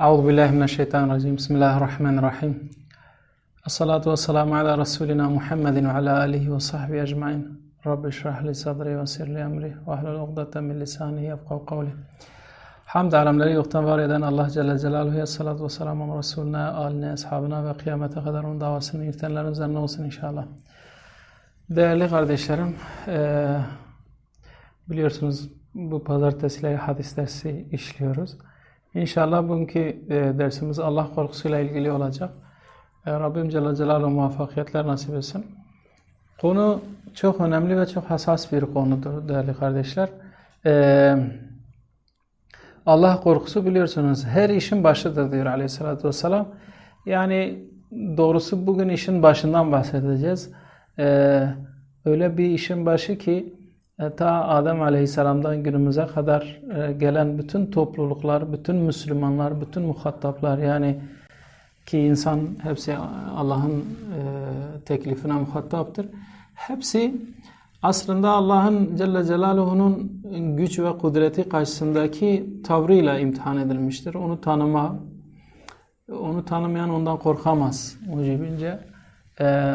Euzu billahi mineşşeytanirracim. Bismillahirrahmanirrahim. Essalatu vesselamu ala Resulina Muhammedin ve ala alihi ve sahbihi ecmaîn. Rabbi şrah li sadri ve sirli emri ve ahlul ugdeten min lisanihi yefkahu kavli. Hamd alemleri yoktan var eden Allah Celle Celaluhu'ya salatu ve selamu Resulüne, aline, ashabına ve kıyamete kadar onun davasının yüktenlerin üzerine olsun inşallah. Değerli kardeşlerim, e, biliyorsunuz bu pazartesileri hadis dersi işliyoruz. İnşallah bugünkü eee, dersimiz Allah korkusuyla ilgili olacak. Eee, Rabbim Celle Celaluhu muvaffakiyetler nasip etsin. Konu çok önemli ve çok hassas bir konudur değerli kardeşler. Eee Allah korkusu biliyorsunuz her işin başıdır diyor aleyhissalatü vesselam. Yani doğrusu bugün işin başından bahsedeceğiz. Öyle bir işin başı ki e, ta Adem aleyhisselamdan günümüze kadar e, gelen bütün topluluklar, bütün Müslümanlar, bütün muhataplar yani ki insan hepsi Allah'ın e, teklifine muhataptır. Hepsi aslında Allah'ın Celle Celaluhu'nun güç ve kudreti karşısındaki tavrıyla imtihan edilmiştir. Onu tanıma, onu tanımayan ondan korkamaz. Mucibince e,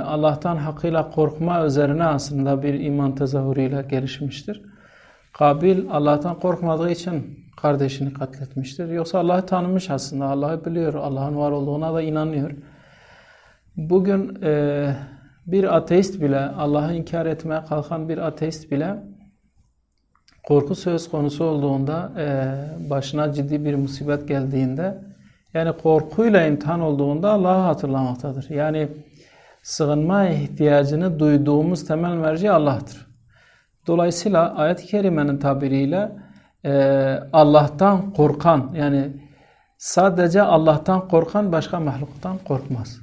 Allah'tan hakkıyla korkma üzerine aslında bir iman tezahürüyle gelişmiştir. Kabil Allah'tan korkmadığı için kardeşini katletmiştir. Yoksa Allah'ı tanımış aslında. Allah'ı biliyor. Allah'ın var olduğuna da inanıyor. Bugün e, bir ateist bile, Allah'ı inkar etmeye kalkan bir ateist bile korku söz konusu olduğunda, e, başına ciddi bir musibet geldiğinde, yani korkuyla imtihan olduğunda Allah'ı hatırlamaktadır. Yani sığınma ihtiyacını duyduğumuz temel merci Allah'tır. Dolayısıyla ayet-i kerimenin tabiriyle e, Allah'tan korkan, yani sadece Allah'tan korkan başka mahluktan korkmaz.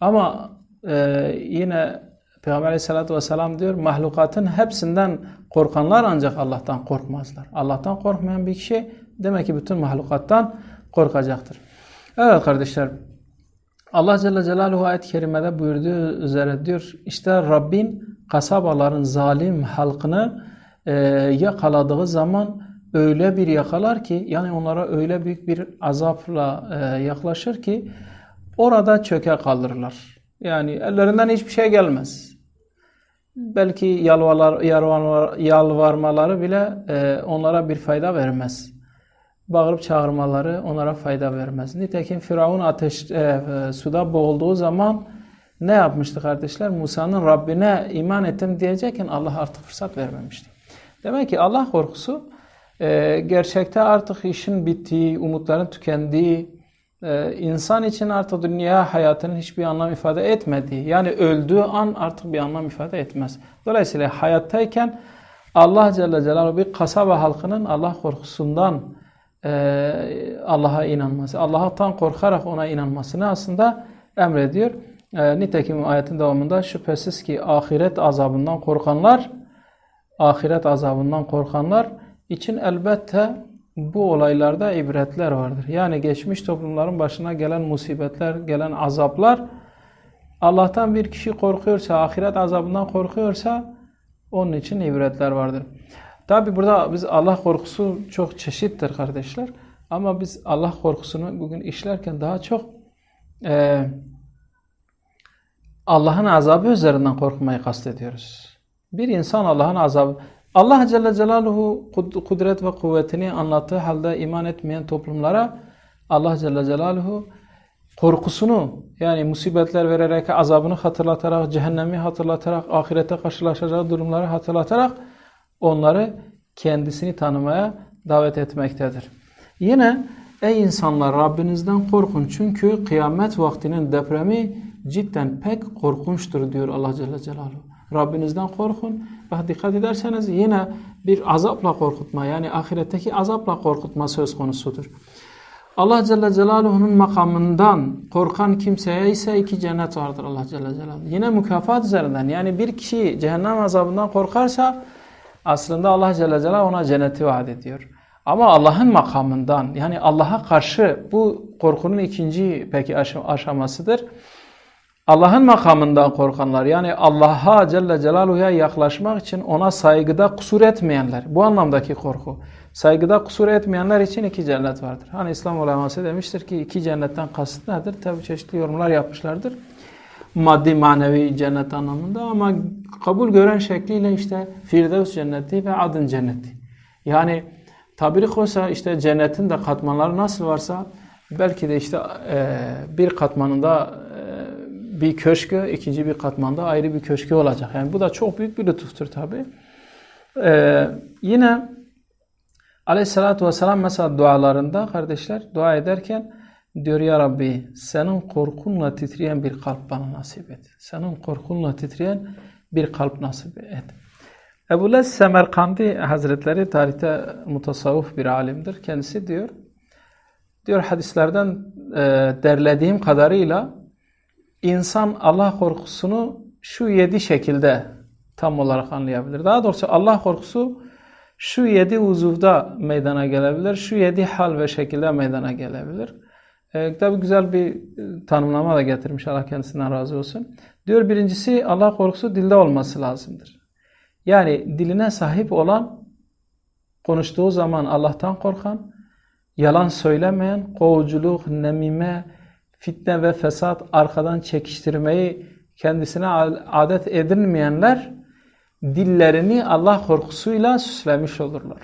Ama ee, yine Peygamber aleyhissalatü vesselam diyor mahlukatın hepsinden korkanlar ancak Allah'tan korkmazlar. Allah'tan korkmayan bir kişi demek ki bütün mahlukattan korkacaktır. Evet kardeşler Allah Celle Celaluhu ayet-i kerimede buyurduğu üzere diyor işte Rabbin kasabaların zalim halkını e, yakaladığı zaman öyle bir yakalar ki yani onlara öyle büyük bir azapla e, yaklaşır ki orada çöke kaldırırlar. Yani ellerinden hiçbir şey gelmez. Belki yalvarmalar, yalvarmaları bile e, onlara bir fayda vermez. Bağırıp çağırmaları onlara fayda vermez. Nitekim Firavun ateş, e, e, suda boğulduğu zaman ne yapmıştı kardeşler? Musa'nın Rabbine iman ettim diyecekken Allah artık fırsat vermemişti. Demek ki Allah korkusu e, gerçekte artık işin bittiği, umutların tükendiği, ee, insan için artık dünya hayatının hiçbir anlam ifade etmediği, yani öldüğü an artık bir anlam ifade etmez. Dolayısıyla hayattayken Allah Celle Celaluhu bir kasaba halkının Allah korkusundan e, Allah'a inanması, Allah'tan korkarak ona inanmasını aslında emrediyor. E, nitekim ayetin devamında şüphesiz ki ahiret azabından korkanlar, ahiret azabından korkanlar için elbette bu olaylarda ibretler vardır. Yani geçmiş toplumların başına gelen musibetler, gelen azaplar Allah'tan bir kişi korkuyorsa, ahiret azabından korkuyorsa onun için ibretler vardır. Tabi burada biz Allah korkusu çok çeşittir kardeşler. Ama biz Allah korkusunu bugün işlerken daha çok e, Allah'ın azabı üzerinden korkmayı kastediyoruz. Bir insan Allah'ın azabı Allah Celle Celaluhu kudret ve kuvvetini anlattığı halde iman etmeyen toplumlara Allah Celle Celaluhu korkusunu yani musibetler vererek, azabını hatırlatarak, cehennemi hatırlatarak, ahirete karşılaşacağı durumları hatırlatarak onları kendisini tanımaya davet etmektedir. Yine ey insanlar Rabbinizden korkun çünkü kıyamet vaktinin depremi cidden pek korkunçtur diyor Allah Celle Celaluhu. Rabbinizden korkun. Ve dikkat ederseniz yine bir azapla korkutma yani ahiretteki azapla korkutma söz konusudur. Allah Celle Celaluhu'nun makamından korkan kimseye ise iki cennet vardır Allah Celle Celaluhu. Yine mükafat üzerinden yani bir kişi cehennem azabından korkarsa aslında Allah Celle Celaluhu ona cenneti vaat ediyor. Ama Allah'ın makamından yani Allah'a karşı bu korkunun ikinci peki aşamasıdır. Allah'ın makamından korkanlar yani Allah'a Celle Celaluhu'ya yaklaşmak için ona saygıda kusur etmeyenler. Bu anlamdaki korku. Saygıda kusur etmeyenler için iki cennet vardır. Hani İslam uleması demiştir ki iki cennetten kasıt nedir? Tabi çeşitli yorumlar yapmışlardır. Maddi manevi cennet anlamında ama kabul gören şekliyle işte Firdevs cenneti ve Adın cenneti. Yani tabiri koysa işte cennetin de katmanları nasıl varsa belki de işte e, bir katmanında e, bir köşkü, ikinci bir katmanda ayrı bir köşkü olacak. Yani bu da çok büyük bir lütuftur tabi. E, yine Aleyhissalatü vesselam mesela dualarında kardeşler dua ederken diyor ya Rabbi senin korkunla titreyen bir kalp bana nasip et. Senin korkunla titreyen bir kalp nasip et. Ebu Les Semerkandi Hazretleri tarihte mutasavvuf bir alimdir. Kendisi diyor diyor hadislerden e, derlediğim kadarıyla insan Allah korkusunu şu yedi şekilde tam olarak anlayabilir. Daha doğrusu Allah korkusu şu yedi uzuvda meydana gelebilir, şu yedi hal ve şekilde meydana gelebilir. E, tabi güzel bir e, tanımlama da getirmiş Allah kendisinden razı olsun. Diyor birincisi Allah korkusu dilde olması lazımdır. Yani diline sahip olan konuştuğu zaman Allah'tan korkan, yalan söylemeyen, kovuculuk, nemime, fitne ve fesat, arkadan çekiştirmeyi kendisine adet edinmeyenler dillerini Allah korkusuyla süslemiş olurlar.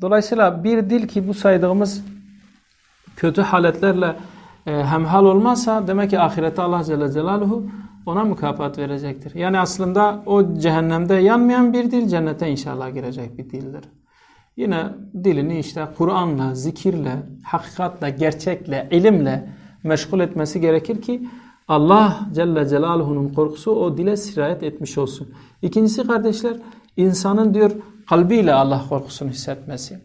Dolayısıyla bir dil ki bu saydığımız kötü haletlerle e, hemhal olmazsa demek ki ahirette Allah Celle Celaluhu ona mükafat verecektir. Yani aslında o cehennemde yanmayan bir dil cennete inşallah girecek bir dildir. Yine dilini işte Kur'an'la, zikirle, hakikatle, gerçekle, ilimle meşgul etmesi gerekir ki Allah Celle Celaluhu'nun korkusu o dile sirayet etmiş olsun. İkincisi kardeşler insanın diyor kalbiyle Allah korkusunu hissetmesi.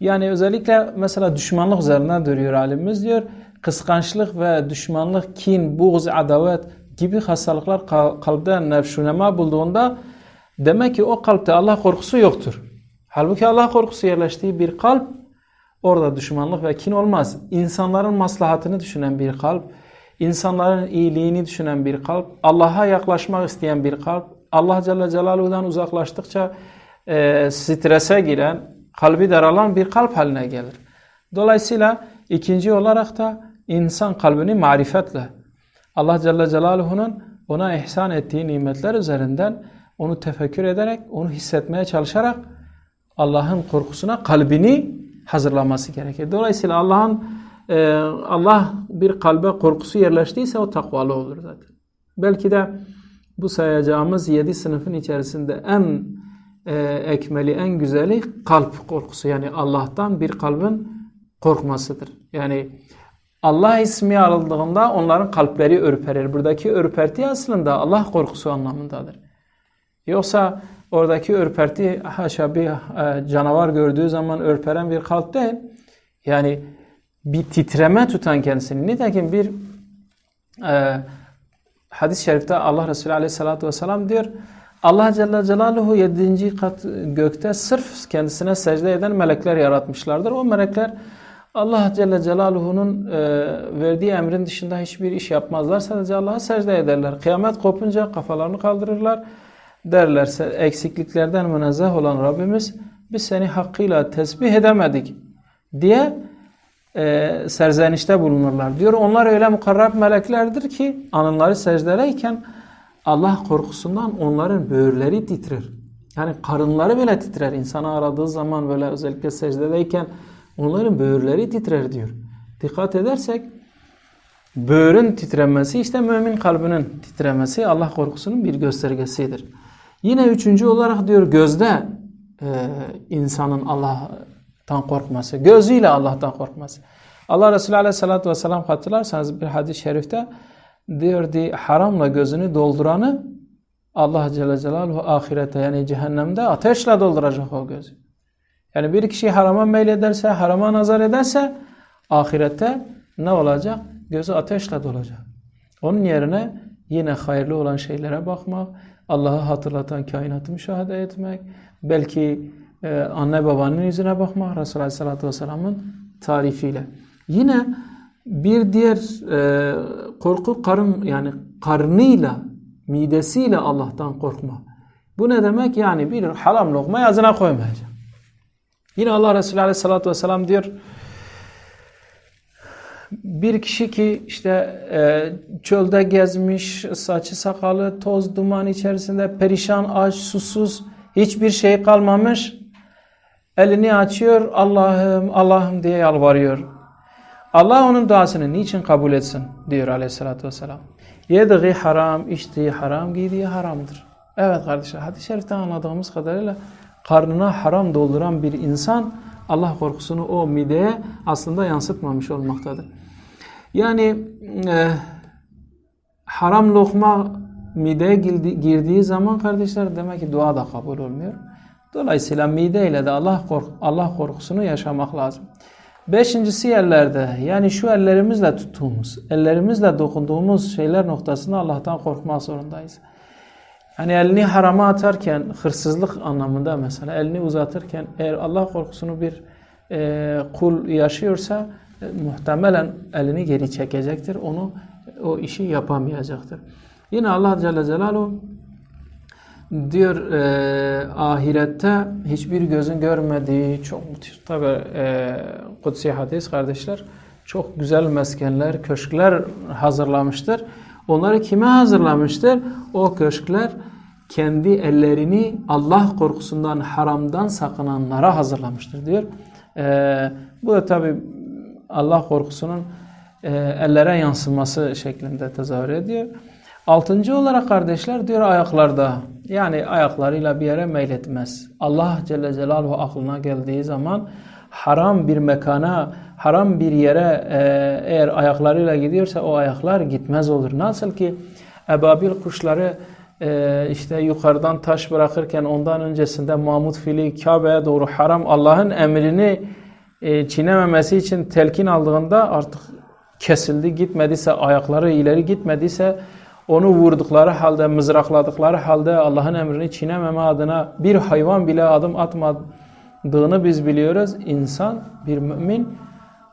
Yani özellikle mesela düşmanlık üzerinden duruyor alimimiz diyor. Kıskançlık ve düşmanlık, kin, buğz, adavet gibi hastalıklar kalpte nefşunema bulduğunda demek ki o kalpte Allah korkusu yoktur. Halbuki Allah korkusu yerleştiği bir kalp orada düşmanlık ve kin olmaz. İnsanların maslahatını düşünen bir kalp, insanların iyiliğini düşünen bir kalp, Allah'a yaklaşmak isteyen bir kalp, Allah Celle Celaluhu'dan uzaklaştıkça e, strese giren, kalbi daralan bir kalp haline gelir. Dolayısıyla ikinci olarak da insan kalbini marifetle, Allah Celle Celaluhu'nun ona ihsan ettiği nimetler üzerinden onu tefekkür ederek, onu hissetmeye çalışarak Allah'ın korkusuna kalbini hazırlaması gerekir. Dolayısıyla Allah'ın e, Allah bir kalbe korkusu yerleştiyse o takvalı olur zaten. Belki de bu sayacağımız yedi sınıfın içerisinde en e, ekmeli, en güzeli kalp korkusu. Yani Allah'tan bir kalbin korkmasıdır. Yani Allah ismi arıldığında onların kalpleri ürperir. Buradaki ürperti aslında Allah korkusu anlamındadır. Yoksa oradaki ürperti haşa bir e, canavar gördüğü zaman ürperen bir kalp değil. Yani bir titreme tutan kendisini. Nitekim bir e, hadis-i şerifte Allah Resulü aleyhissalatü vesselam diyor Allah Celle Celaluhu 7. kat gökte sırf kendisine secde eden melekler yaratmışlardır. O melekler Allah Celle Celaluhu'nun e, verdiği emrin dışında hiçbir iş yapmazlar. Sadece Allah'a secde ederler. Kıyamet kopunca kafalarını kaldırırlar. Derlerse eksikliklerden münezzeh olan Rabbimiz biz seni hakkıyla tesbih edemedik diye e, serzenişte bulunurlar. Diyor onlar öyle mukarrab meleklerdir ki anınları secdeleyken Allah korkusundan onların böğürleri titrer. Yani karınları bile titrer. İnsanı aradığı zaman böyle özellikle secdedeyken onların böğürleri titrer diyor. Dikkat edersek böğrün titremesi işte mümin kalbinin titremesi Allah korkusunun bir göstergesidir. Yine üçüncü olarak diyor gözde e, insanın Allah'tan korkması. Gözüyle Allah'tan korkması. Allah Resulü Aleyhisselatü Vesselam hatırlarsanız bir hadis-i şerifte diyor di haramla gözünü dolduranı Allah Celle Celaluhu ahirete yani cehennemde ateşle dolduracak o gözü. Yani bir kişi harama meylederse, harama nazar ederse ahirette ne olacak? Gözü ateşle dolacak. Onun yerine yine hayırlı olan şeylere bakmak, Allah'ı hatırlatan kainatı müşahede etmek, belki e, anne babanın yüzüne bakmak Resulullah Aleyhisselatü Vesselam'ın tarifiyle. Yine Bir diğer e, korku karın yani karnıyla, midesiyle Allah'tan korkma. Bu ne demek? Yani bir haram lokma ağzına koymayacak. Yine Allah Resulü Aleyhisselatü Vesselam diyor bir kişi ki işte e, çölde gezmiş, saçı sakalı toz duman içerisinde perişan, aç, susuz, hiçbir şey kalmamış. Elini açıyor, Allah'ım, Allah'ım diye yalvarıyor. Allah onun duasını niçin kabul etsin diyor aleyhissalatü vesselam. Yediği haram, içtiği haram, giydiği haramdır. Evet kardeşler hadis-i şeriften anladığımız kadarıyla karnına haram dolduran bir insan Allah korkusunu o mideye aslında yansıtmamış olmaktadır. Yani e, haram lokma mideye girdi- girdiği zaman kardeşler demek ki dua da kabul olmuyor. Dolayısıyla mideyle de Allah kork Allah korkusunu yaşamak lazım. Beşincisi yerlerde yani şu ellerimizle tuttuğumuz, ellerimizle dokunduğumuz şeyler noktasında Allah'tan korkmak zorundayız. Hani elini harama atarken hırsızlık anlamında mesela elini uzatırken eğer Allah korkusunu bir e, kul yaşıyorsa e, muhtemelen elini geri çekecektir. Onu o işi yapamayacaktır. Yine Allah Celle Celaluhu diyor e, ahirette hiçbir gözün görmediği çok müthiş tabi e, kutsi hadis kardeşler çok güzel meskenler, köşkler hazırlamıştır. Onları kime hazırlamıştır? O köşkler kendi ellerini Allah korkusundan, haramdan sakınanlara hazırlamıştır diyor. E, bu da tabi Allah korkusunun e, ellere yansıması şeklinde tezahür ediyor. Altıncı olarak kardeşler diyor ayaklarda. Yani ayaklarıyla bir yere meyletmez. Allah Celle Celaluhu aklına geldiği zaman haram bir mekana, haram bir yere e, eğer ayaklarıyla gidiyorsa o ayaklar gitmez olur. Nasıl ki ebabil kuşları e, işte yukarıdan taş bırakırken ondan öncesinde Mahmud fili Kabe'ye doğru haram Allah'ın emrini e, çiğnememesi için telkin aldığında artık kesildi gitmediyse ayakları ileri gitmediyse onu vurdukları halde mızrakladıkları halde Allah'ın emrini çiğnememe adına bir hayvan bile adım atmadığını biz biliyoruz. İnsan bir mümin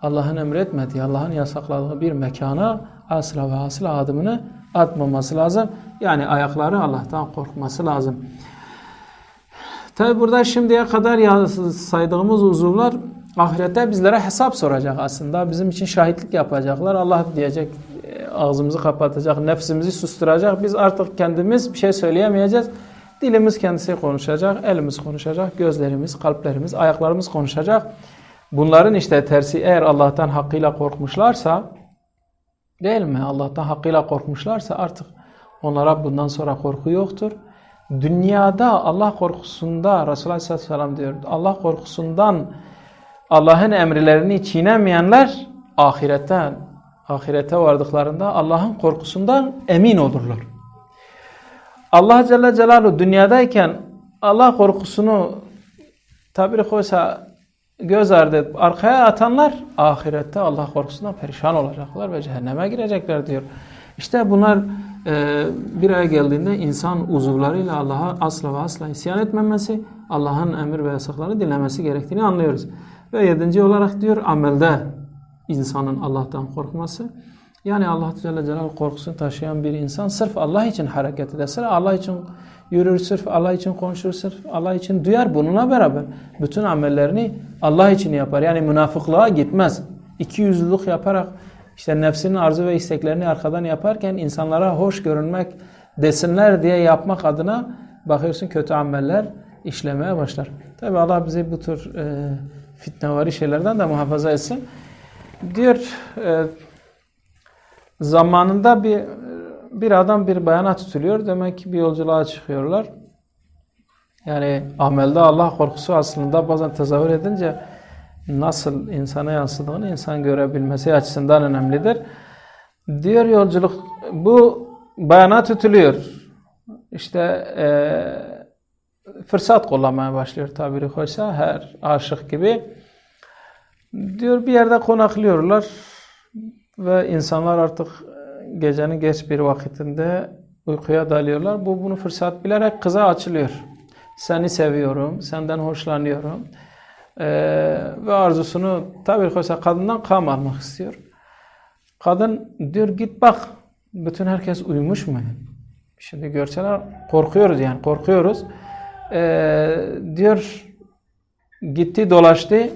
Allah'ın emretmediği, Allah'ın yasakladığı bir mekana asla ve asla adımını atmaması lazım. Yani ayakları Allah'tan korkması lazım. Tabi burada şimdiye kadar saydığımız uzuvlar ahirette bizlere hesap soracak aslında. Bizim için şahitlik yapacaklar. Allah diyecek ağzımızı kapatacak, nefsimizi susturacak. Biz artık kendimiz bir şey söyleyemeyeceğiz. Dilimiz kendisi konuşacak, elimiz konuşacak, gözlerimiz, kalplerimiz, ayaklarımız konuşacak. Bunların işte tersi eğer Allah'tan hakkıyla korkmuşlarsa değil mi? Allah'tan hakkıyla korkmuşlarsa artık onlara bundan sonra korku yoktur. Dünyada Allah korkusunda Resulullah sallallahu aleyhi ve sellem diyor Allah korkusundan Allah'ın emirlerini çiğnemeyenler ahirette ahirete vardıklarında Allah'ın korkusundan emin olurlar. Allah Celle Celaluhu dünyadayken Allah korkusunu tabiri koysa göz ardı edip arkaya atanlar ahirette Allah korkusundan perişan olacaklar ve cehenneme girecekler diyor. İşte bunlar e, bir aya geldiğinde insan uzuvlarıyla Allah'a asla ve asla isyan etmemesi, Allah'ın emir ve yasaklarını dinlemesi gerektiğini anlıyoruz. Ve yedinci olarak diyor amelde insanın Allah'tan korkması. Yani Allah Celle Celaluhu korkusunu taşıyan bir insan sırf Allah için hareket eder. Sırf Allah için yürür, sırf Allah için konuşur, sırf Allah için duyar. Bununla beraber bütün amellerini Allah için yapar. Yani münafıklığa gitmez. İki yüzlülük yaparak işte nefsinin arzu ve isteklerini arkadan yaparken insanlara hoş görünmek desinler diye yapmak adına bakıyorsun kötü ameller işlemeye başlar. Tabi Allah bizi bu tür e, fitnevari şeylerden de muhafaza etsin. Diyor e, zamanında bir bir adam bir bayana tutuluyor. Demek ki bir yolculuğa çıkıyorlar. Yani amelde Allah korkusu aslında bazen tezahür edince nasıl insana yansıdığını insan görebilmesi açısından önemlidir. Diyor yolculuk bu bayana tutuluyor. İşte e, fırsat kullanmaya başlıyor tabiri koysa her aşık gibi. Diyor bir yerde konaklıyorlar ve insanlar artık gecenin geç bir vakitinde uykuya dalıyorlar. Bu bunu fırsat bilerek kıza açılıyor. Seni seviyorum, senden hoşlanıyorum. Ee, ve arzusunu tabi koysa kadından kam almak istiyor. Kadın diyor git bak bütün herkes uyumuş mu? Şimdi görseler korkuyoruz yani korkuyoruz. Ee, diyor gitti dolaştı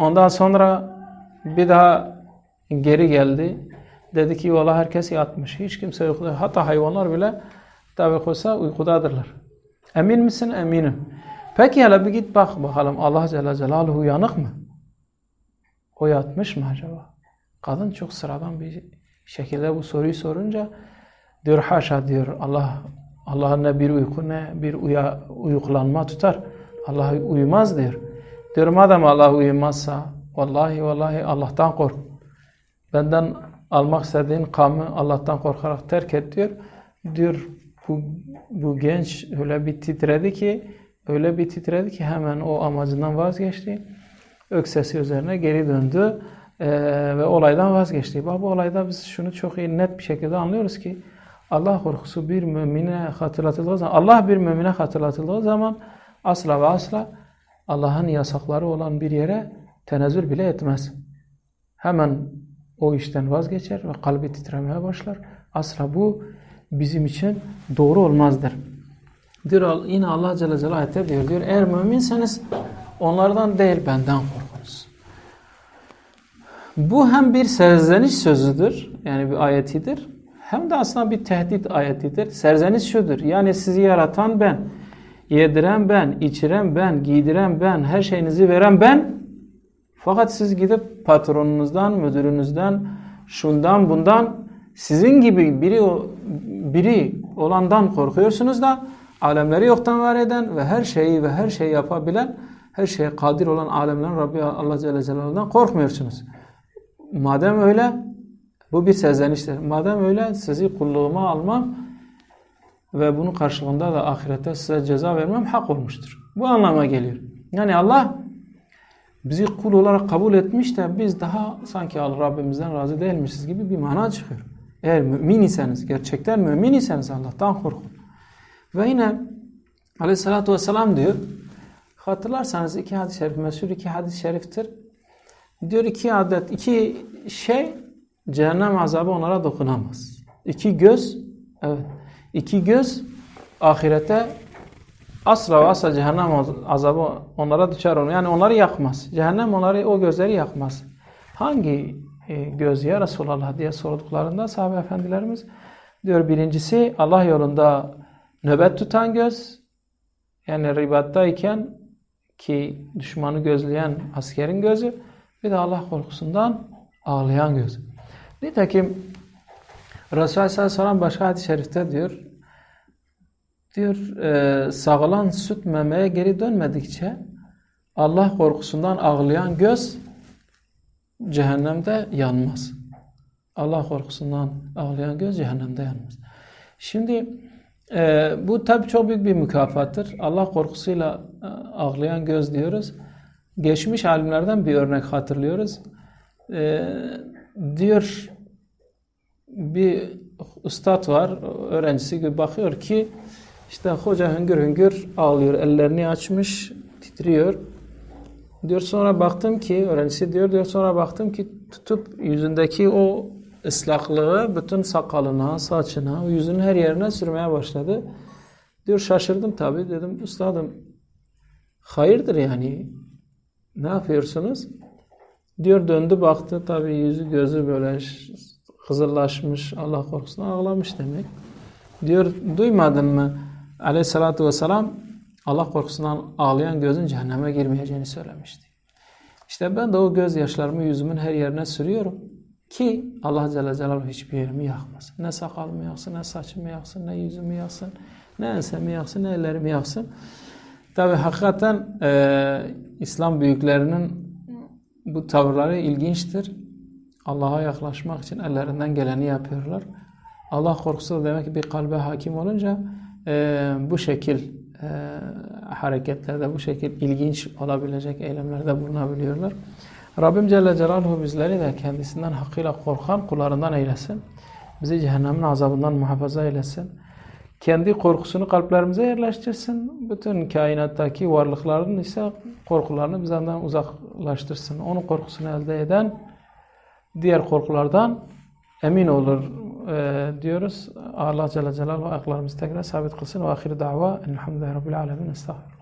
ondan sonra bir daha geri geldi. Dedi ki valla herkes yatmış. Hiç kimse yok. Hatta hayvanlar bile tabi koysa uykudadırlar. Emin misin? Eminim. Peki hele bir git bak bakalım Allah Celle Celaluhu uyanık mı? O yatmış mı acaba? Kadın çok sıradan bir şekilde bu soruyu sorunca diyor haşa diyor Allah Allah'ın ne bir uyku ne bir uya, uyuklanma tutar. Allah uyumaz diyor. Diyor madem Allah uyumazsa vallahi vallahi Allah'tan kork. Benden almak istediğin kamı Allah'tan korkarak terk et diyor. Diyor bu, bu genç öyle bir titredi ki öyle bir titredi ki hemen o amacından vazgeçti. Öksesi üzerine geri döndü eee, ve olaydan vazgeçti. Bu olayda biz şunu çok iyi net bir şekilde anlıyoruz ki Allah korkusu bir mümine hatırlatıldığı zaman Allah bir mümine hatırlatıldığı zaman asla ve asla Allah'ın yasakları olan bir yere tenezzül bile etmez. Hemen o işten vazgeçer ve kalbi titremeye başlar. Asla bu bizim için doğru olmazdır. Diyor yine Allah Celle Celaluhu ayette diyor, diyor eğer müminseniz onlardan değil benden korkunuz. Bu hem bir serzeniş sözüdür yani bir ayetidir hem de aslında bir tehdit ayetidir. Serzeniş şudur yani sizi yaratan ben, yediren ben, içiren ben, giydiren ben, her şeyinizi veren ben fakat siz gidip patronunuzdan, müdürünüzden, şundan bundan sizin gibi biri biri olandan korkuyorsunuz da alemleri yoktan var eden ve her şeyi ve her şeyi yapabilen, her şeye kadir olan alemlerin Rabbi Allah Celle Celaluhu'dan korkmuyorsunuz. Madem öyle bu bir sezleniştir. Madem öyle sizi kulluğuma almam ve bunun karşılığında da ahirette size ceza vermem hak olmuştur. Bu anlama geliyor. Yani Allah bizi kul olarak kabul etmiş de biz daha sanki Rabbimizden razı değilmişiz gibi bir mana çıkıyor. Eğer mümin iseniz, gerçekten mümin iseniz Allah'tan korkun. Ve yine aleyhissalatü vesselam diyor, hatırlarsanız iki hadis-i şerif, meşhur iki hadis-i şeriftir. Diyor iki adet, iki şey cehennem azabı onlara dokunamaz. İki göz, evet, iki göz ahirete asla ve asla cehennem azabı onlara düşer onu. Yani onları yakmaz. Cehennem onları o gözleri yakmaz. Hangi e, göz ya Resulallah diye sorduklarında sahabe efendilerimiz diyor birincisi Allah yolunda nöbet tutan göz yani ribattayken ki düşmanı gözleyen askerin gözü bir de Allah korkusundan ağlayan göz. Nitekim Resulullah sallallahu aleyhi ve sellem başka hadis-i şerifte diyor diyor e, sağılan süt memeye geri dönmedikçe Allah korkusundan ağlayan göz cehennemde yanmaz. Allah korkusundan ağlayan göz cehennemde yanmaz. Şimdi e, bu tabi çok büyük bir mükafattır. Allah korkusuyla e, ağlayan göz diyoruz. Geçmiş alimlerden bir örnek hatırlıyoruz. E, diyor bir ustad var, öğrencisi gibi bakıyor ki işte hoca hüngür hüngür ağlıyor, ellerini açmış, titriyor. Diyor sonra baktım ki öğrencisi diyor diyor sonra baktım ki tutup yüzündeki o ıslaklığı bütün sakalına, saçına, yüzünün her yerine sürmeye başladı. Diyor şaşırdım tabii dedim ustadım hayırdır yani ne yapıyorsunuz? Diyor döndü baktı tabii yüzü gözü böyle kızıllaşmış Allah korkusuna ağlamış demek. Diyor duymadın mı? Aleyhissalatü vesselam Allah korkusundan ağlayan gözün cehenneme girmeyeceğini söylemişti. İşte ben de o gözyaşlarımı yüzümün her yerine sürüyorum ki Allah Celle Celaluhu hiçbir yerimi yakmasın. Ne sakalımı yaksın, ne saçımı yaksın, ne yüzümü yaksın, ne ensemi yaksın, ne ellerimi yaksın. Tabi hakikaten e, İslam büyüklerinin bu tavırları ilginçtir. Allah'a yaklaşmak için ellerinden geleni yapıyorlar. Allah korkusu da demek ki bir kalbe hakim olunca e, bu şekil e, hareketlerde, bu şekil ilginç olabilecek eylemlerde bulunabiliyorlar. Rabbim Celle Celaluhu bizleri de kendisinden hakkıyla korkan kullarından eylesin. Bizi cehennemin azabından muhafaza eylesin. Kendi korkusunu kalplerimize yerleştirsin. Bütün kainattaki varlıkların ise korkularını bizden uzaklaştırsın. Onun korkusunu elde eden diğer korkulardan emin olur e, diyoruz. Allah Celle Celaluhu ayaklarımızı tekrar sabit kılsın. Ve ahir da'va. Elhamdülillahi Rabbil alemin. Estağfurullah.